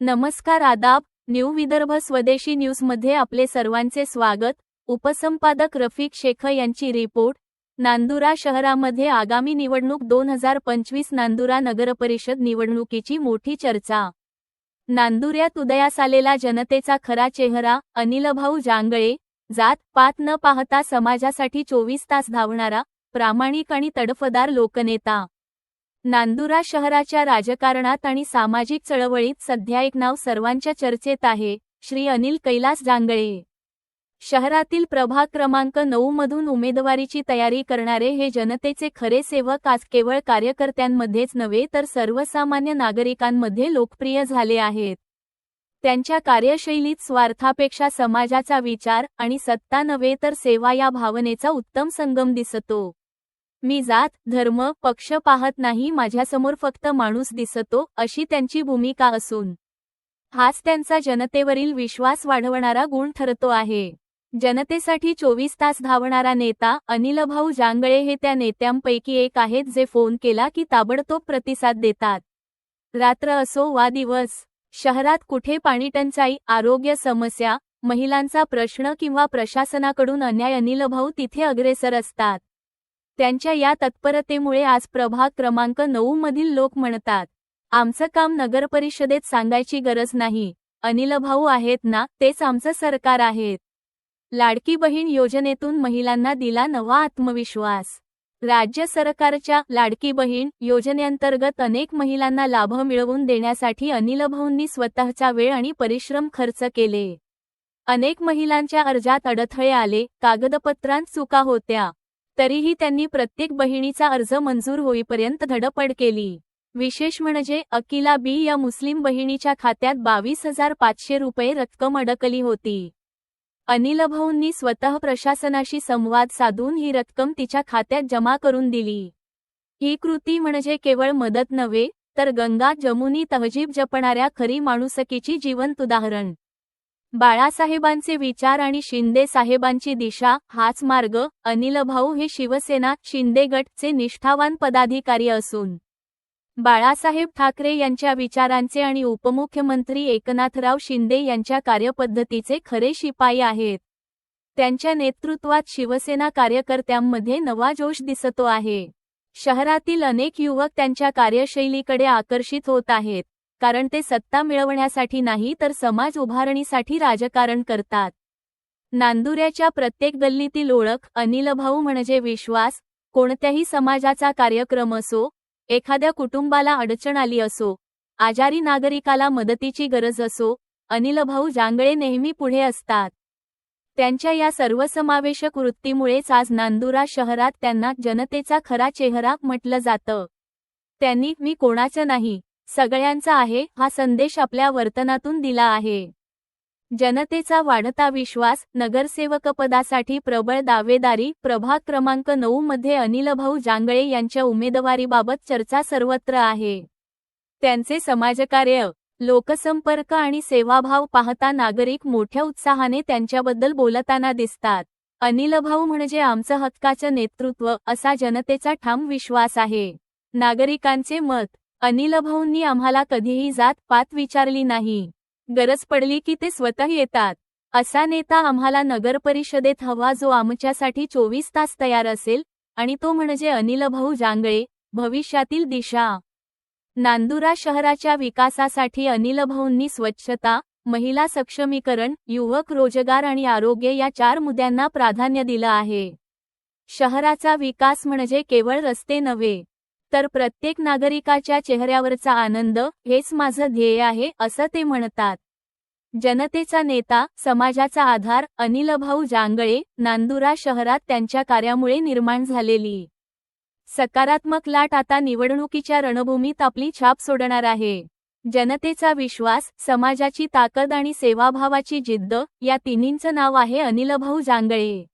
नमस्कार आदाब न्यू विदर्भ स्वदेशी न्यूजमध्ये आपले सर्वांचे स्वागत. उपसंपादक रफिक शेख यांची रिपोर्ट. नांदुरा शहरामध्ये आगामी निवडणूक दोन हजार पंचवीस नांदुरा नगरपरिषद निवडणुकीची मोठी चर्चा. नांदुऱ्यात उदयास आलेला जनतेचा खरा चेहरा अनिलभाऊ जांगळे जात पात न पाहता समाजासाठी चोवीस तास धावणारा प्रामाणिक आणि तडफदार लोकनेता. नांदुरा शहराच्या राजकारणात आणि सामाजिक चळवळीत सध्या एक नाव सर्वांच्या चर्चेत आहे श्री अनिल कैलास जांगळे. शहरातील प्रभाग क्रमांक नऊ मधून उमेदवारीची तयारी करणारे हे जनतेचे खरे सेवक आज केवळ कार्यकर्त्यांमध्येच नव्हे तर सर्वसामान्य नागरिकांमध्ये लोकप्रिय झाले आहेत. त्यांच्या कार्यशैलीत स्वार्थापेक्षा समाजाचा विचार आणि सत्ता नव्हे तर सेवा या भावनेचा उत्तम संगम दिसतो. मी जात धर्म पक्ष पाहत नाही माझ्यासमोर फक्त माणूस दिसतो अशी त्यांची भूमिका असून. हाच त्यांचा जनतेवरील विश्वास वाढवणारा गुण ठरतो आहे. जनतेसाठी चोवीस तास धावणारा नेता अनिलभाऊ जांगळे हे त्या नेत्यांपैकी एक आहेत जे फोन केला की ताबडतोब प्रतिसाद देतात. रात्र असो वा दिवस शहरात कुठे पाणीटंचाई आरोग्य समस्या महिलांचा प्रश्न किंवा प्रशासनाकडून अन्याय अनिलभाऊ तिथे अग्रेसर असतात. त्यांच्या या तत्परतेमुळे आज प्रभाग क्रमांक नऊ मधील लोक म्हणतात आमचं काम नगरपरिषदेत सांगायची गरज नाही. अनिलभाऊ आहेत ना तेच आमचं सरकार आहेत. लाडकी बहीण योजनेतून महिलांना दिला नवा आत्मविश्वास. राज्य सरकारच्या लाडकी बहीण योजनेअंतर्गत अनेक महिलांना लाभ मिळवून देण्यासाठी अनिलभाऊंनी स्वतःचा वेळ आणि परिश्रम खर्च केले. अनेक महिलांच्या अर्जात अडथळे आले कागदपत्रांत चुका होत्या. तरीही त्यांनी प्रत्येक बहिणीचा अर्ज मंजूर होईपर्यंत धडपड केली. विशेष म्हणजे अकिला बी या मुस्लिम बहिणीच्या खात्यात बावीस हजार पाचशे रुपये रक्कम अडकली होती. अनिलभाऊंनी स्वतः प्रशासनाशी संवाद साधून ही रक्कम तिच्या खात्यात जमा करून दिली. ही कृती म्हणजे केवळ मदत नव्हे तर गंगा जमुनी तहजीब जपणाऱ्या खरी माणुसकीची जिवंत उदाहरण. बाळासाहेबांचे विचार आणि शिंदे साहेबांची दिशा हाच मार्ग अनिलभाऊ हे शिवसेना शिंदे गटचे निष्ठावान पदाधिकारी असून. बाळासाहेब ठाकरे यांच्या विचारांचे आणि उपमुख्यमंत्री एकनाथराव शिंदे यांच्या कार्यपद्धतीचे खरे शिपाई आहेत. त्यांच्या नेतृत्वात शिवसेना कार्यकर्त्यांमध्ये नवा जोश दिसतो आहे. शहरातील अनेक युवक त्यांच्या कार्यशैलीकडे आकर्षित होत आहेत कारण ते सत्ता मिळवण्यासाठी नाही तर समाज उभारणीसाठी राजकारण करतात. नांदुऱ्याच्या प्रत्येक गल्लीतील ओळख अनिलभाऊ म्हणजे विश्वास कोणत्याही समाजाचा कार्यक्रम असो एखाद्या कुटुंबाला अडचण आली असो आजारी नागरिकाला मदतीची गरज असो अनिलभाऊ जांगळे नेहमी पुढे असतात. त्यांच्या या सर्वसमावेशक वृत्तीमुळेच आज नांदुरा शहरात त्यांना जनतेचा खरा चेहरा म्हटलं जातं. त्यांनी मी कोणाचं नाही सगळ्यांचा आहे हा संदेश आपल्या वर्तनातून दिला आहे. जनतेचा वाढता विश्वास नगरसेवकपदासाठी प्रबळ दावेदारी प्रभाग क्रमांक नऊ मध्ये अनिलभाऊ जांगळे यांच्या उमेदवारीबाबत चर्चा सर्वत्र आहे. त्यांचे समाजकार्य लोकसंपर्क आणि सेवाभाव पाहता नागरिक मोठ्या उत्साहाने त्यांच्याबद्दल बोलताना दिसतात. अनिलभाऊ म्हणजे आमचं हक्काचं नेतृत्व असा जनतेचा ठाम विश्वास आहे. नागरिकांचे मत अनिलभाऊंनी आम्हाला कधीही जात पात विचारली नाही. गरज पडली की ते स्वतः येतात. असा नेता आम्हाला नगरपरिषदेत हवा जो आमच्यासाठी चोवीस तास तयार असेल आणि तो म्हणजे अनिलभाऊ जांगळे भविष्यातील दिशा. नांदुरा शहराच्या विकासासाठी अनिलभाऊंनी स्वच्छता महिला सक्षमीकरण युवक रोजगार आणि आरोग्य या चार मुद्द्यांना प्राधान्य दिलं आहे. शहराचा विकास म्हणजे केवळ रस्ते नव्हे तर प्रत्येक नागरिकाच्या चेहऱ्यावरचा आनंद हेच माझं ध्येय आहे असं ते म्हणतात. जनतेचा नेता समाजाचा आधार अनिलभाऊ जांगळे नांदुरा शहरात त्यांच्या कार्यामुळे निर्माण झालेली. सकारात्मक लाट आता निवडणुकीच्या रणभूमीत आपली छाप सोडणार आहे. जनतेचा विश्वास समाजाची ताकद आणि सेवाभावाची जिद्द या तिन्हींचं नाव आहे अनिलभाऊ जांगळे.